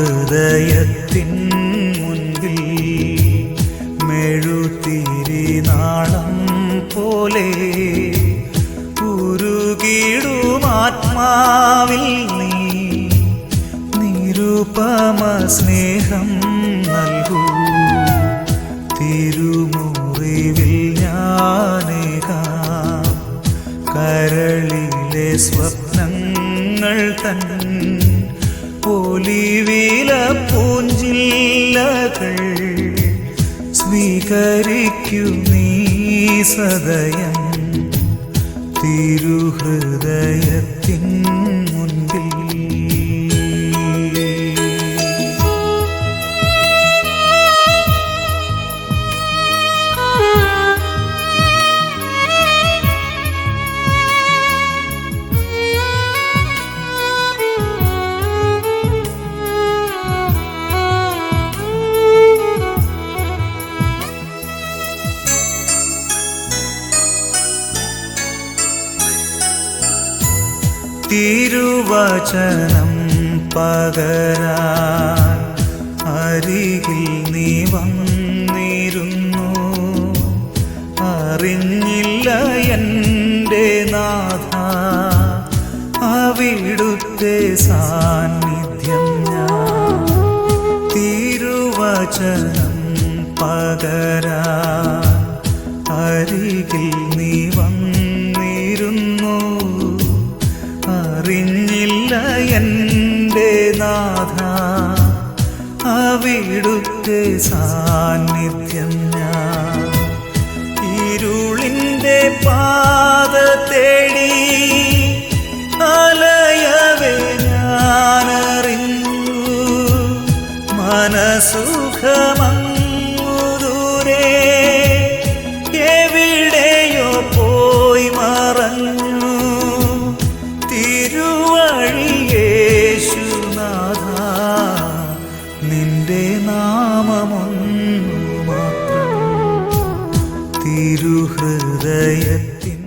തിരുഹൃദയത്തിൻ മുൻപിൽ മെഴുതിരിനാളം പോലെ ഉരുകിടുമാത്മാവിൽ നീ നിരുപമ സ്നേഹം നൽകൂ. തിരുമുറിവിൽ സ്വപ്നങ്ങൾ തൻ ഒലിവില പൂഞ്ചില്ലകൾ സ്വീകരിക്കൂ നീ സദയം തിരുഹൃദയത്തിൻ തിരുവചനം പകരാ അരികിൽ നീ വന്നിരുന്നു. അറിഞ്ഞില്ല എന്റെ നാഥ അവിടുത്തെ സാന്നിധ്യം ഞാൻ തിരുവചനം പകരാ അരികിൽ നീ വന്നിരുന്നു അറിഞ്ഞില്ല എന്റെ നാഥ. അവിടുത്തെ സാന്നിധ്യം ഞാൻ. ഇരുളിന്റെ പാത തേടി അലയവേ ഞാനറിഞ്ഞു. മനസുഖമങ്ങു നാമമൊന്നു തിരുഹൃദയത്തിൽ